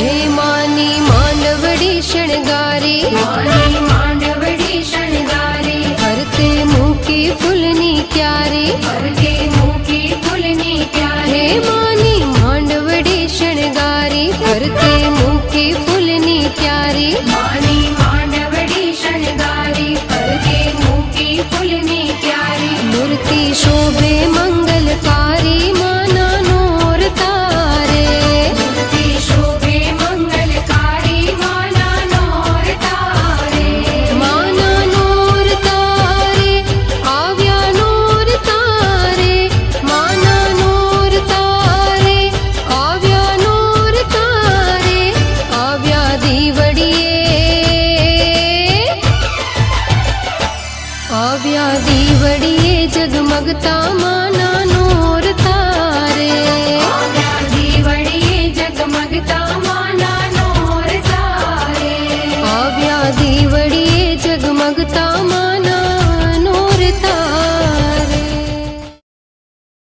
હે માની માંડવડી શણગારી. માંડવડી શણગારી. ફરતે મૂકી ફૂલની ક્યારી. ફરતે મૂકી ફૂલની હે ક્યારે માની માંડવડી શણગારી. ફરતે મૂકી ફૂલની ક્યારી. આવ્યા દીવડીએ જગમગતા માના નોર તારે. દીવડીએ જગમગતા માના નોર તારે. આવ્યા દીવ